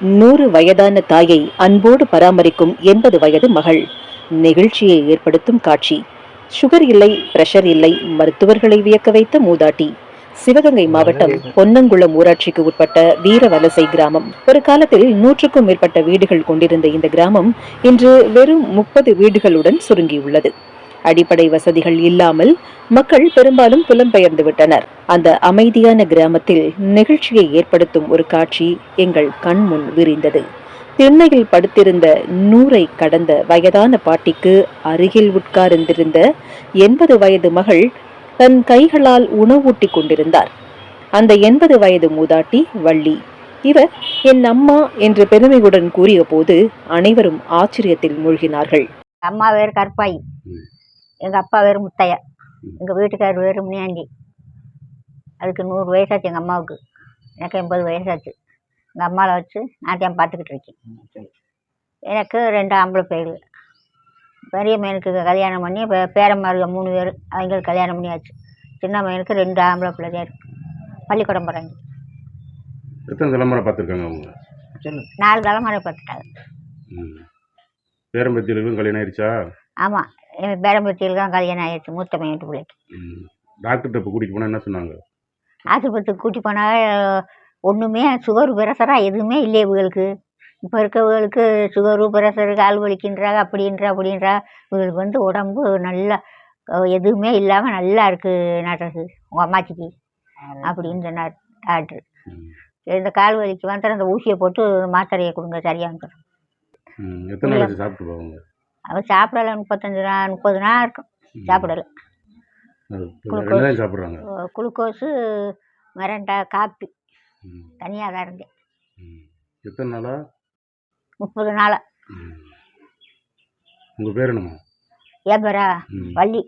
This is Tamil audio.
நூறு வயதான தாயை அன்போடு பராமரிக்கும் எண்பது வயது மகள். நெகிழ்ச்சியை ஏற்படுத்தும் காட்சி. சுகர் இல்லை பிரஷர் இல்லை மருத்துவர்களை வியக்க வைத்த மூதாட்டி. சிவகங்கை மாவட்டம் பொன்னங்குளம் ஊராட்சிக்கு உட்பட்ட வீரவலசை கிராமம். ஒரு காலத்தில் நூற்றுக்கும் மேற்பட்ட வீடுகள் கொண்டிருந்த இந்த கிராமம் இன்று வெறும் முப்பது வீடுகளுடன் சுருங்கியுள்ளது. அடிப்படை வசதிகள் இல்லாமல் மக்கள் பெரும்பாலும் புலம்பெயர்ந்து விட்டனர் அந்த அமைதியான கிராமத்தில் நெகிழ்ச்சியை ஏற்படுத்தும் ஒரு காட்சி எங்கள் கண் முன் விரிந்தது. திண்ணையில் படுத்திருந்த நூறை கடந்த வயதான பாட்டிக்கு அருகில் உட்கார்ந்திருந்த எண்பது வயது மகள் தன் கைகளால் உணவூட்டிக் கொண்டிருந்தார். அந்த எண்பது வயது மூதாட்டி வள்ளி. இவர் என் அம்மா என்று பெருமையுடன் கூறிய போது அனைவரும் ஆச்சரியத்தில் மூழ்கினார்கள். அம்மா கருப்பாயி. ம். எங்கள் அப்பா பேர் முத்தையா. எங்கள் வீட்டுக்கார் பேர் முனியாண்டி. அதுக்கு நூறு வயசாச்சு எங்கள் அம்மாவுக்கு. எனக்கு எண்பது வயசாச்சு. எங்கள் அம்மாவை வச்சு நான் தான் பார்த்துக்கிட்டு இருக்கேன். எனக்கு ரெண்டு ஆம்பளை பேர் பெரிய பையனுக்கு கல்யாணம் பண்ணி இப்போ பேரம்மாருக மூணு பேர் அவங்களுக்கு கல்யாணம் பண்ணியாச்சு. சின்ன பையனுக்கு ரெண்டு ஆம்பளை பிள்ளை தான் இருக்கு. பள்ளிக்கூடம் போகிறாங்க எத்தனை தலைமுறை பார்த்துருக்காங்க அவங்க? நாலு தலைமுறை பார்த்துட்டாங்க. பேரம்பத்தியிலும் கல்யாணம் ஆயிடுச்சா ஆமாம் என் பேரம்பத்தியில் தான் கல்யாணம் ஆயிடுச்சு மூத்த பையன் பிள்ளைக்கு. டாக்டர்கிட்ட இப்போ கூட்டிகிட்டு போனால் என்ன சொன்னாங்க? ஆஸ்பத்திரிக்கு கூட்டி போனால் ஒன்றுமே சுகர் பிரஷராக எதுவுமே இல்லை இவங்களுக்கு. இப்போ இருக்கவங்களுக்கு சுகரு பிரஷரு கால் வலிக்கின்றாங்க அப்படின்றா அப்படின்றா. இவங்களுக்கு வந்து உடம்பு நல்லா எதுவுமே இல்லாமல் நல்லா இருக்கு நாட்டுக்கு உங்கள் அம்மாச்சிக்கு. அப்படின்னு சொன்னார் டாக்டர். இந்த கால் வலிக்கு வந்து அந்த ஊசியை போட்டு மாத்திரையை கொடுங்க சரியாக எத்தனை சாப்பிட்டு போவாங்க அவன் சாப்பிடல முப்பத்தஞ்சு நாள் முப்பது நாள் இருக்கும். சாப்பிடல. சாப்பிட்றாங்க? Glucose Mirinda coffee. தனியாக தான் இருந்தேன். எத்தனை நாளா? முப்பது நாளாக ம். உங்கள் பேர் என்னம்மா? ஏன் பேரா ம். வள்ளி.